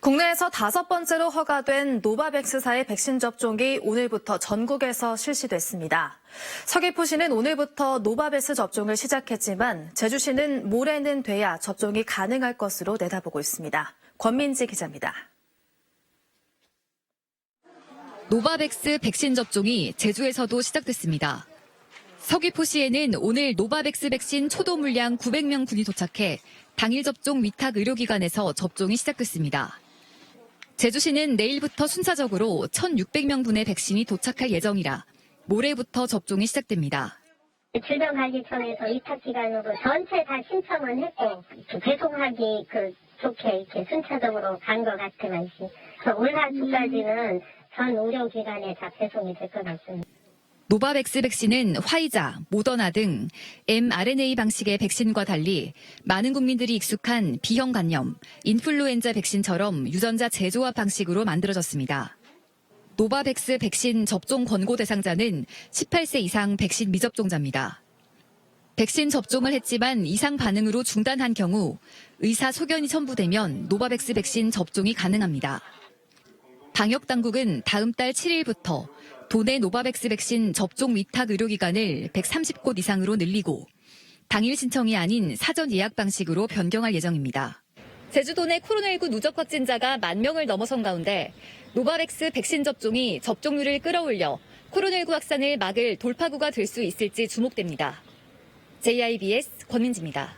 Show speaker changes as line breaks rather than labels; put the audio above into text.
국내에서 다섯 번째로 허가된 노바백스사의 백신 접종이 오늘부터 전국에서 실시됐습니다. 서귀포시는 오늘부터 노바백스 접종을 시작했지만 제주시는 모레는 돼야 접종이 가능할 것으로 내다보고 있습니다. 권민지 기자입니다.
노바백스 백신 접종이 제주에서도 시작됐습니다. 서귀포시에는 오늘 노바백스 백신 초도 물량 900명 분이 도착해 당일 접종 위탁 의료기관에서 접종이 시작됐습니다. 제주시는 내일부터 순차적으로 1,600명 분의 백신이 도착할 예정이라 모레부터 접종이 시작됩니다.
질병관리청에서 위탁기관으로 전체 다 신청은 했고 그 배송하기 그 좋게 이렇게 순차적으로 간 것 같아요. 그래서 올 하주까지는 전 의료기관에 다 배송이 될 것 같습니다.
노바백스 백신은 화이자, 모더나 등 mRNA 방식의 백신과 달리 많은 국민들이 익숙한 B형 간염, 인플루엔자 백신처럼 유전자 재조합 방식으로 만들어졌습니다. 노바백스 백신 접종 권고 대상자는 18세 이상 백신 미접종자입니다. 백신 접종을 했지만 이상 반응으로 중단한 경우 의사 소견이 첨부되면 노바백스 백신 접종이 가능합니다. 방역 당국은 다음 달 7일부터 도내 노바백스 백신 접종 위탁 의료기관을 130곳 이상으로 늘리고 당일 신청이 아닌 사전 예약 방식으로 변경할 예정입니다. 제주도 내 코로나19 누적 확진자가 만 명을 넘어선 가운데 노바백스 백신 접종이 접종률을 끌어올려 코로나19 확산을 막을 돌파구가 될 수 있을지 주목됩니다. JIBS 권민지입니다.